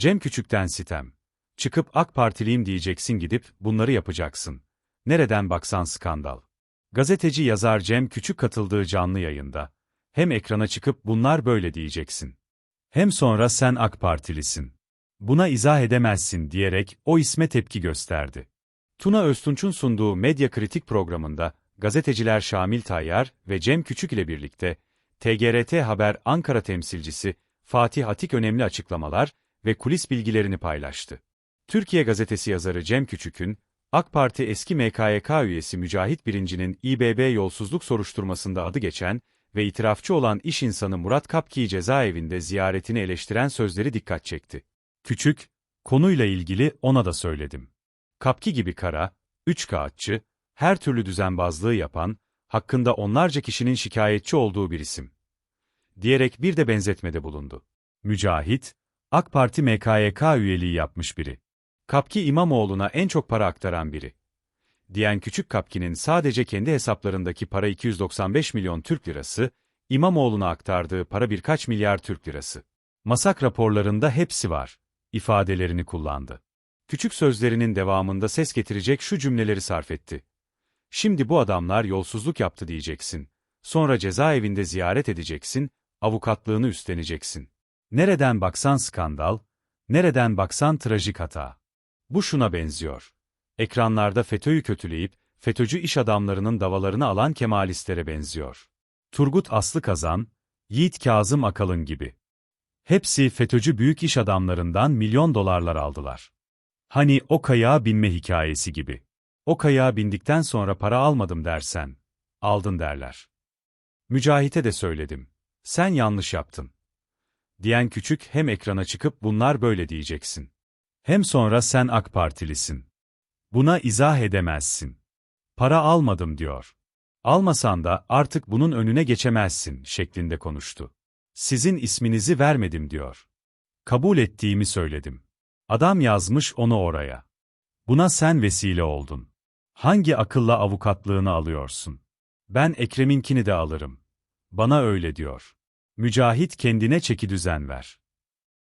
Cem Küçük'ten sitem. Çıkıp AK Partiliyim diyeceksin gidip bunları yapacaksın. Nereden baksan skandal. Gazeteci yazar Cem Küçük katıldığı canlı yayında. Hem ekrana çıkıp bunlar böyle diyeceksin. Hem sonra sen AK Partilisin. Buna izah edemezsin diyerek o isme tepki gösterdi. Tuna Öztunç'un sunduğu medya kritik programında gazeteciler Şamil Tayyar ve Cem Küçük ile birlikte TGRT Haber Ankara temsilcisi Fatih Atik önemli açıklamalar ve kulis bilgilerini paylaştı. Türkiye Gazetesi yazarı Cem Küçük'ün, AK Parti eski MKYK üyesi Mücahit Birinci'nin İBB yolsuzluk soruşturmasında adı geçen ve itirafçı olan iş insanı Murat Kapki'yi cezaevinde ziyaretini eleştiren sözleri dikkat çekti. Küçük, konuyla ilgili ona da söyledim. Kapki gibi kara, üç kağıtçı, her türlü düzenbazlığı yapan, hakkında onlarca kişinin şikayetçi olduğu bir isim. Diyerek bir de benzetmede bulundu. Mücahit, AK Parti MKYK üyeliği yapmış biri. Kapki İmamoğlu'na en çok para aktaran biri. Diyen Küçük Kapki'nin sadece kendi hesaplarındaki para 295 milyon Türk lirası, İmamoğlu'na aktardığı para birkaç milyar Türk lirası. Masak raporlarında hepsi var, ifadelerini kullandı. Küçük sözlerinin devamında ses getirecek şu cümleleri sarf etti. Şimdi bu adamlar yolsuzluk yaptı diyeceksin. Sonra cezaevinde ziyaret edeceksin, avukatlığını üstleneceksin. Nereden baksan skandal, nereden baksan trajik hata. Bu şuna benziyor. Ekranlarda FETÖ'yü kötüleyip, FETÖ'cü iş adamlarının davalarını alan Kemalistlere benziyor. Turgut Aslı Kazan, Yiğit Kazım Akalın gibi. Hepsi FETÖ'cü büyük iş adamlarından milyon dolarlar aldılar. Hani o kayağa binme hikayesi gibi. O kayağa bindikten sonra para almadım dersen, aldın derler. Mücahit'e de söyledim. Sen yanlış yaptın. Diyen küçük hem ekrana çıkıp bunlar böyle diyeceksin. Hem sonra sen AK Partilisin. Buna izah edemezsin. Para almadım diyor. Almasan da artık bunun önüne geçemezsin şeklinde konuştu. Sizin isminizi vermedim diyor. Kabul ettiğimi söyledim. Adam yazmış onu oraya. Buna sen vesile oldun. Hangi akılla avukatlığını alıyorsun? Ben Ekrem'inkini de alırım. Bana öyle diyor. Mücahit kendine çeki düzen ver.